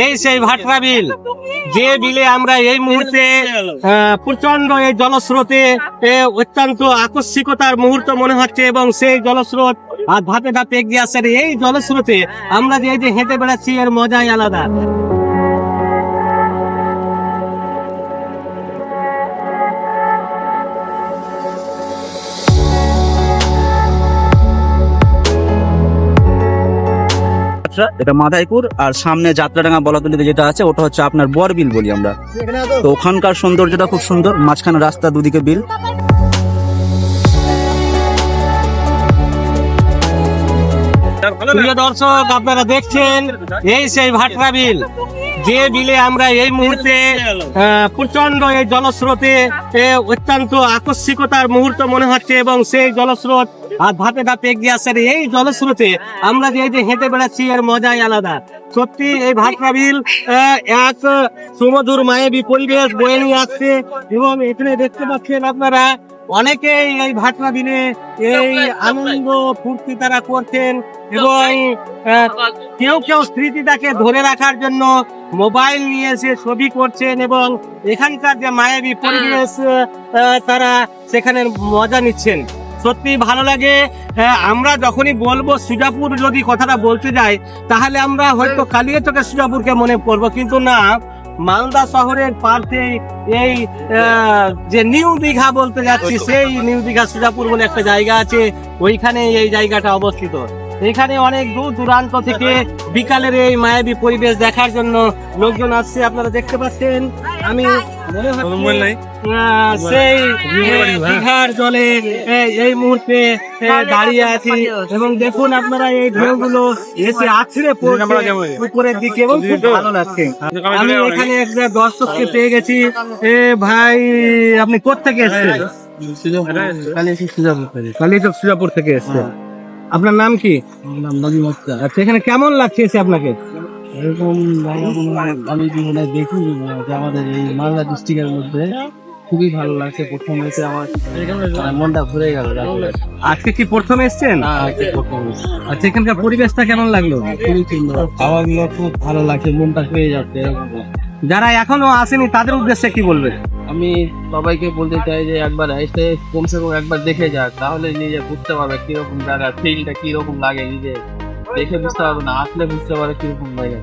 এই সেই ভাটরা বিল। যে বিলে আমরা এই মুহূর্তে প্রচণ্ড এই জলস্রোতে অত্যন্ত আকস্মিকতার মুহূর্ত মনে হচ্ছে এবং সেই জলস্রোত আর ধাপে ধাপে এগিয়ে আর এই জলস্রোতে আমরা যে এই যে হেঁটে বেড়াচ্ছি, এর মজাই আলাদা। যাত্রা, এটা মাধাইপুর আর সামনে যাত্রাডাঙ্গা বলাতলিতে যেটা আছে, ওটা হচ্ছে আপনার বরবিল বলি আমরা। তো ওখানকার সৌন্দর্যটা খুব সুন্দর, মাঝখানে রাস্তা দুদিকে বিল। প্রিয় দর্শক, আপনারা দেখছেন এই সেই ভাটরা বিল। যে বিলে আমরা এই মুহূর্তে প্রচণ্ড এই জলস্রোতে অত্যন্ত আকস্মিকতার মুহূর্ত মনে হচ্ছে এবং সেই জলস্রোত আর ধাপে ধাপে এগিয়ে আসছে এই জলস্রোতে আমরা যে যে হেঁটে বেড়াচ্ছি, এর মজাই আলাদা। সত্যি এই ভাটরা বিল এক সুমধুর, মায়াবী পরিবেশ বয়ে নিয়ে আসছে। এবং এখানে দেখতে পাচ্ছেন আপনারা, অনেকেই এই ভাটরা বিলে এই আনন্দ ফুর্তি তারা করছেন এবং কেউ কেউ স্মৃতিটাকে ধরে রাখার জন্য মোবাইল নিয়ে এসে ছবি করছেন এবং এখানকার যে মায়াবী পরিবেশ তারা সেখানে মজা নিচ্ছেন। সত্যি ভালো লাগে। আহ, আমরা যখনই বলব সুজাপুর যদি কথাটা বলতে যাই তাহলে আমরা হয়তো কালিয়ে চোখে সুজাপুরকে মনে পড়ব। কিন্তু না মালদা শহরের পার্শ্বে এই যে নিউ দীঘা বলতে যাচ্ছি সেই নিউ দীঘা সুজাপুর বলে একটা জায়গা আছে। ওইখানে এই জায়গাটা অবস্থিত। এখানে অনেক দূর দূরান্ত থেকে বিকালের এই মায়াবী পরিবেশ দেখার জন্য লোকজন আসছে। আপনারা দেখতে পাচ্ছেন আমি সেই দীঘার জলে এই- এই মুহূর্তে দাঁড়িয়ে আছি। এবং দেখুন আপনারা এই ঢেউগুলো এসে আছড়ে পড়ছে উপরের দিকে এবং খুব ভালো লাগছে। আমি এখানে একটা দর্শককে পেয়ে গেছি। এ ভাই আপনি কোথেকে এসেছেন? কালীচক সুজাপুর থেকে এসেছেন। আপনার নাম কি? আচ্ছা এখানে কেমন লাগছে এসে আপনাকে? এরকম আমি জীবনে দেখি যে আমাদের এই মালদা ডিস্ট্রিক্টের মধ্যে খুবই ভালো লাগছে। প্রথম এসে আমার মানে মনটা ঘুরে গেল আজকে কি প্রথম এসেছেন। আচ্ছা এখানকার পরিবেশটা কেমন লাগল? খুবই সুন্দর। খাওয়াগুলো খুব ভালো লাগছে মনটা হয়ে যাচ্ছে যারা এখনও আসেনি তাদের উদ্দেশ্যে কি বলবে? আমি সবাইকে বলতে চাই যে একবার এসে কমসে কম একবার দেখে যাক তাহলে নিজে বুঝতে পারবে কীরকম জায়গা ফিলটা কীরকম লাগে নিজে দেখে বুঝতে পারবে না আসলে বুঝতে পারবে কীরকম লাগে।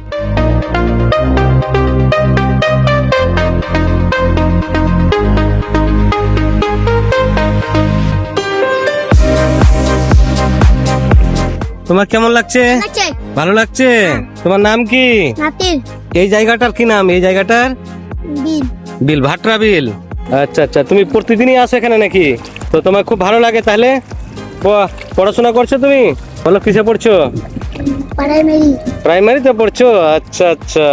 তোমার কেমন লাগছে? ভালো লাগছে। তোমার নাম কি? এই জায়গাটার কি নাম? এই জায়গাটার? বিল। বিল ভাটরা বিল। আচ্ছা আচ্ছা তুমি প্রতিদিনই আসো এখানে নাকি? তো তোমার খুব ভালো লাগে তাহলে? পড়াশোনা করছ তুমি? বলো কিসে পড়ছো? প্রাইমারি প্রাইমারিতে পড়ছো? আচ্ছা আচ্ছা।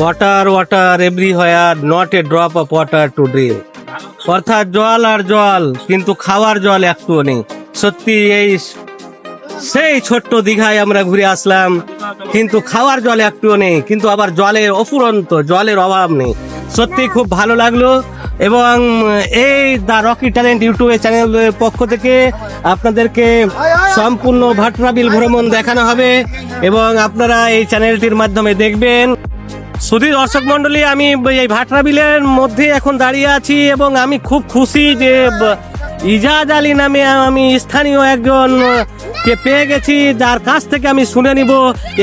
Water water every where not a drop of water to drink অর্থাৎ জল আর জল কিন্তু খাওয়ার জল একটুও নেই। সত্যি এই সেই ছোট্ট দীঘায় আমরা ঘুরে আসলাম কিন্তু খাওয়ার জল একটুও নেই কিন্তু আবার জলের অফুরন্ত জলের অভাব নেই। সত্যি খুব ভালো লাগল এবং এই দ্য রকি ট্যালেন্ট ইউটিউবের চ্যানেলের পক্ষ থেকে আপনাদেরকে সম্পূর্ণ ভাটরাবিল ভ্রমণ দেখানো হবে এবং আপনারা এই চ্যানেলটির মাধ্যমে দেখবেন। শুধু দর্শক মন্ডলী আমি এই ভাটনাবিলের মধ্যে এখন দাঁড়িয়ে আছি এবং আমি খুব খুশি যে ইজাজ আলী নামে আমি স্থানীয় একজন কে পেয়ে গেছি যার কাছ থেকে আমি শুনে নিব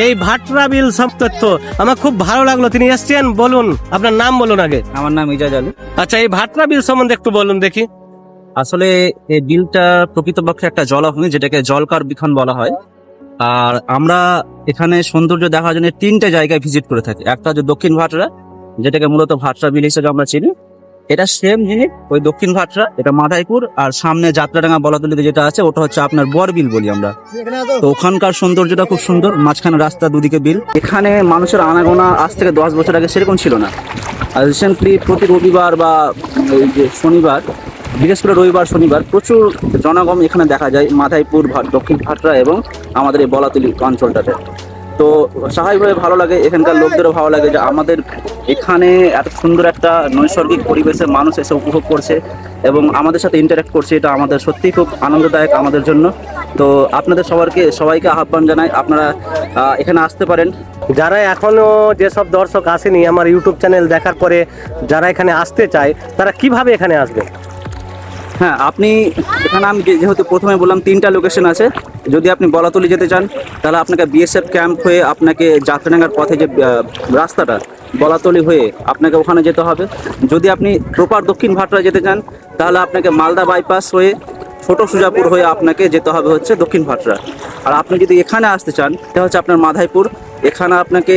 এই ভাটরা বিল সব তথ্য আমার খুব ভালো লাগল তিনি এসছেন বলুন আপনার নাম বলুন আগে। আমার নাম ইজাজ আলী। আচ্ছা এই ভাটরা বিল সম্বন্ধে একটু বলুন দেখি। আসলে এই বিলটা প্রকৃতপক্ষে একটা জলাভূমি যেটাকে জলকার বিখন বলা হয়। আর আমরা এখানে সৌন্দর্য দেখার জন্য তিনটে জায়গায় ভিজিট করে থাকি। একটা হচ্ছে দক্ষিণ ভাটরা যেটাকে মূলত ভাটরা বিল হিসেবে আমরা চিনি। এটা সেম জিনিস ওই দক্ষিণ ভাটরা এটা মাধাইপুর আর সামনে যাত্রাডাঙ্গা বলাতলিতে যেটা আছে, ওটা হচ্ছে আপনার বরবিল বলি আমরা। তো ওখানকার সৌন্দর্যটা খুব সুন্দর, মাঝখানে রাস্তা দুদিকে বিল। এখানে মানুষের আনাগোনা আজ থেকে দশ বছর আগে সেরকম ছিল না। আর রিসেন্টলি প্রতি রবিবার বা ওই যে শনিবার, বিশেষ করে রবিবার, শনিবার, প্রচুর জনগম এখানে দেখা যায় মাধাইপুর দক্ষিণ ভাটরা এবং আমাদের এই বলাতলি অঞ্চলটাতে। তো স্বাভাবিকভাবে ভালো লাগে, এখানকার লোকদেরও ভালো লাগে যে আমাদের এখানে এত সুন্দর একটা নৈসর্গিক পরিবেশে মানুষ এসে উপভোগ করছে এবং আমাদের সাথে ইন্টারাক্ট করছে, এটা আমাদের সত্যিই খুব আনন্দদায়ক আমাদের জন্য। তো আপনাদের সবারকে, সবাইকে আহ্বান জানাই, আপনারা এখানে আসতে পারেন। যারা এখনও যেসব দর্শক আসেনি আমার ইউটিউব চ্যানেল দেখার পরে, যারা এখানে আসতে চায়, তারা কীভাবে এখানে আসবে? হ্যাঁ আপনি এখানে আমি যেহেতু প্রথমে বললাম তিনটা লোকেশন আছে, যদি আপনি বলাতলি যেতে চান, তাহলে আপনাকে বিএসএফ ক্যাম্প হয়ে আপনাকে যাত্রাডাঙ্গার পথে যে রাস্তাটা, বলাতলি হয়ে আপনাকে ওখানে যেতে হবে। যদি আপনি প্রপার দক্ষিণ ভাটরা যেতে চান, তাহলে আপনাকে মালদা বাইপাস হয়ে ছোট সুজাপুর হয়ে আপনাকে যেতে হবে হচ্ছে দক্ষিণ ভাটরা। আর আপনি যদি এখানে আসতে চান, এটা হচ্ছে আপনার মাধাইপুর। এখানে আপনাকে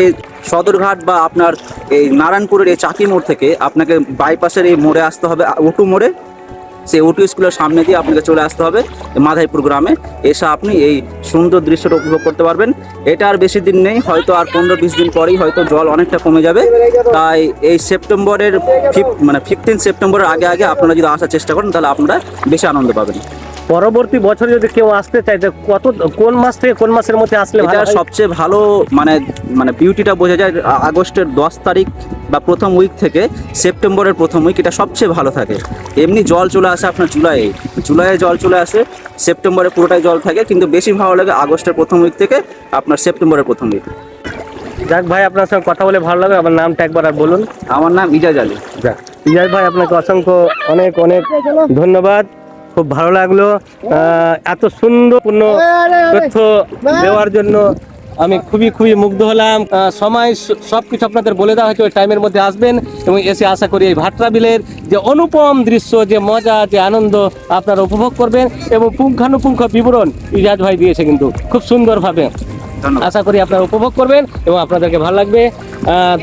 সদরঘাট বা আপনার এই নারায়ণপুরের এই চাকি মোড় থেকে আপনাকে বাইপাসের এই মোড়ে আসতে হবে ওটু মোড়ে। সেই ওটু স্কুলের সামনে দিয়ে আপনাকে চলে আসতে হবে মাধাইপুর গ্রামে। এসে আপনি এই সুন্দর দৃশ্যটা উপভোগ করতে পারবেন। এটা আর বেশি দিন নেই, হয়তো আর পনেরো বিশ দিন পরেই হয়তো জল অনেকটা কমে যাবে। তাই এই সেপ্টেম্বরের ফিফ মানে ফিফটিন সেপ্টেম্বরের আগে আগে আপনারা যদি আসার চেষ্টা করেন, তাহলে আপনারা বেশি আনন্দ পাবেন। পরবর্তী বছর যদি কেউ আসতে চায় তো কত কোন মাস থেকে কোন মাসের মধ্যে আসলে এটা সবচেয়ে ভালো মানে মানে বিউটিটা বোঝা যায় আগস্টের দশ তারিখ বা প্রথম উইক থেকে সেপ্টেম্বরের প্রথম উইক এটা সবচেয়ে ভালো থাকে। এমনি জল চলে আসে আপনার জুলাইয়ে। জুলাইয়ে জল চলে আসে সেপ্টেম্বরে পুরোটাই জল থাকে কিন্তু বেশি ভালো লাগে আগস্টের প্রথম উইক থেকে আপনার সেপ্টেম্বরের প্রথম উইক যাক ভাই আপনার সঙ্গে কথা বলে ভালো লাগে আমার নামটা একবার আর বলুন। আমার নাম ইজাজ আলী। যাক ইজাজ ভাই আপনাকে অসংখ্য অনেক অনেক ধন্যবাদ। খুব ভালো লাগল। এত সুন্দরপূর্ণ তথ্য দেওয়ার জন্য আমি খুবই খুবই মুগ্ধ হলাম। সময় স- সবকিছু আপনাদের বলে দেওয়া হয়েছে ওই টাইমের মধ্যে আসবেন এবং এসে আশা করি এই ভাটরা বিলের যে অনুপম দৃশ্য যে মজা যে আনন্দ আপনারা উপভোগ করবেন এবং পুঙ্খানুপুঙ্খ বিবরণ ইজাজ ভাই দিয়েছে কিন্তু খুব সুন্দরভাবে। আশা করি আপনারা উপভোগ করবেন এবং আপনাদেরকে ভালো লাগবে।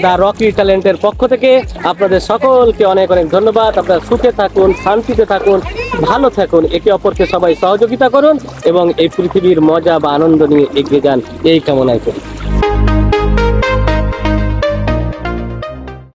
দ্য রকি ট্যালেন্টের পক্ষ থেকে আপনাদের সকলকে অনেক অনেক ধন্যবাদ। আপনারা সুখে থাকুন শান্তিতে থাকুন। ভালো থাকুন, একে অপরকে সবাই সহযোগিতা করুন এবং এই পৃথিবীর মজা বা আনন্দ নিয়ে এগিয়ে যান। এই কামনায় করি।